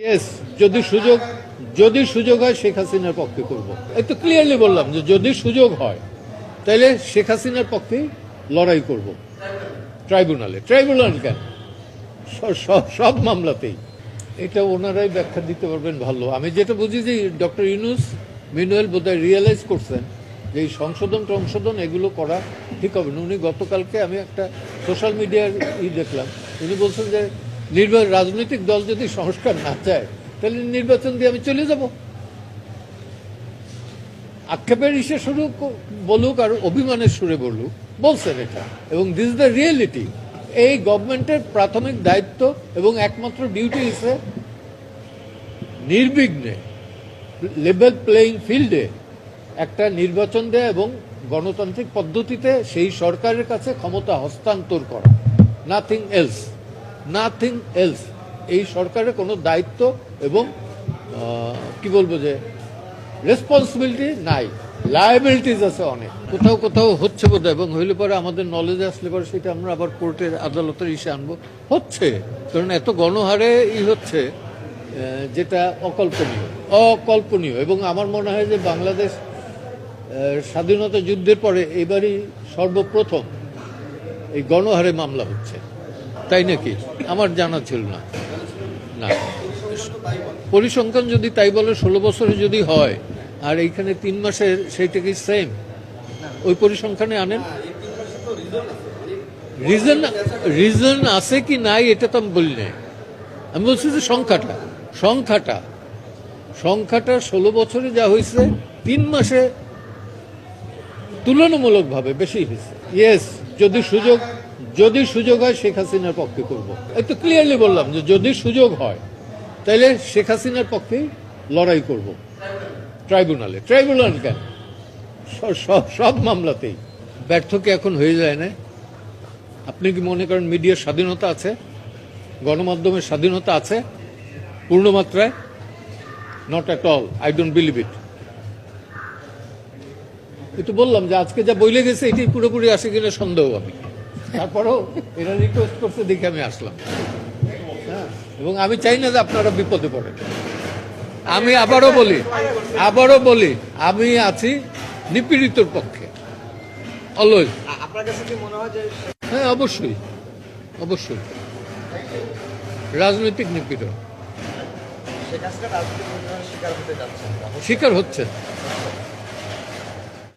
Yes যদি সুযোগ যদি সুযোগ হয় শেখ হাসিনার পক্ষে করব। তো ক্লিয়ারলি বললাম যে যদি সুযোগ হয় তাহলে শেখ হাসিনার পক্ষে লড়াই করব। ট্রাইব্যুনালে ট্রাইব্যুনাল কেন? সব মামলাতেই। এটা ওনারাই ব্যাখ্যা দিতে পারবেন ভালো। আমি যেটা বুঝি যে ডক্টর ইউনুস মিনুয়েল বোধহয় রিয়েলাইজ করছেন যে এই সংশোধন, টংশোধন এগুলো করা ঠিক হবে না। উনি গতকালকে আমি একটা সোশ্যাল মিডিয়ার ই দেখলাম। উনি বলছেন যে নির্বাচন রাজনৈতিক দল যদি সংস্কার না চায়, তাহলে নির্বাচন দিয়ে আমি চলে যাব। আক্ষেপের ইসে শুরু বলুক আর অভিমানের সুরে বলুক, বলছেন এটা। এবং দিস দ্য রিয়েলিটি এই গভর্নমেন্টের প্রাথমিক দায়িত্ব এবং একমাত্র ডিউটি হিসেবে নির্বিঘ্নে লেভেল প্লেইং ফিল্ডে একটা নির্বাচন দেয়া এবং গণতান্ত্রিক পদ্ধতিতে সেই সরকারের কাছে ক্ষমতা হস্তান্তর করা। নাথিং এলস নাথিং এলস এই সরকারের কোনো দায়িত্ব এবং কি বলব যে রেসপন্সিবিলিটি নাই। লায়াবিলিটিস আছে অনেক। কোথাও কোথাও হচ্ছে বোধ এবং হইলে পরে আমাদের নলেজে আসলে পরে সেটা আমরা আবার কোর্টের আদালতের ইসে আনব। হচ্ছে। কারণ এত গণহারে ই হচ্ছে যেটা অকল্পনীয়। অকল্পনীয়। এবং আমার মনে হয় যে বাংলাদেশ স্বাধীনতা যুদ্ধের পরে এবারই সর্বপ্রথম এই গণহারে মামলা হচ্ছে। তাই নাকি? আমার জানা ছিল না। না। পরিসংখ্যান যদি তাই বলে, ষোলো বছরে যদি হয়, আর এইখানে তিন মাসে সেইটা কি সেম ওই পরিসংখ্যানে আনেন। রিজন রিজন আছে কি নাই, এটা তো আমি বলি নাই। আমি বলছি যে সংখ্যাটা সংখ্যাটা। সংখ্যাটা ষোলো বছরে যা হয়েছে, তিন মাসে তুলনামূলকভাবে বেশি হয়েছে। ইয়েস যদি সুযোগ যদি সুযোগ হয় শেখ হাসিনার পক্ষে করব। তো ক্লিয়ারলি বললাম যে যদি সুযোগ হয় তাহলে শেখ হাসিনার পক্ষেই লড়াই করব। ট্রাইব্যুনালে। ট্রাইব্যুনাল কেন? সব সব মামলাতেই। ব্যর্থ কি এখন হয়ে যায় না? আপনি কি মনে করেন মিডিয়ার স্বাধীনতা আছে? গণমাধ্যমের স্বাধীনতা আছে? পূর্ণমাত্রায়? Not at all I don't believe it কিন্তু বললাম যে আজকে যা বইলে গেছে, এটি পুরোপুরি আসে কিনা সন্দেহ আমি। তারপরেও এরা রিকোয়েস্ট করতে দেখে আমি আসলাম। হ্যাঁ, এবং আমি চাই না যে আপনারা বিপদে পড়েন। আমি আবারও বলি আবারও বলি আমি আছি নিপীড়িতর পক্ষে। অলওয়েজ হয় অবশ্যই অবশ্যই। রাজনৈতিক নিপীড়ন। শিকার হচ্ছে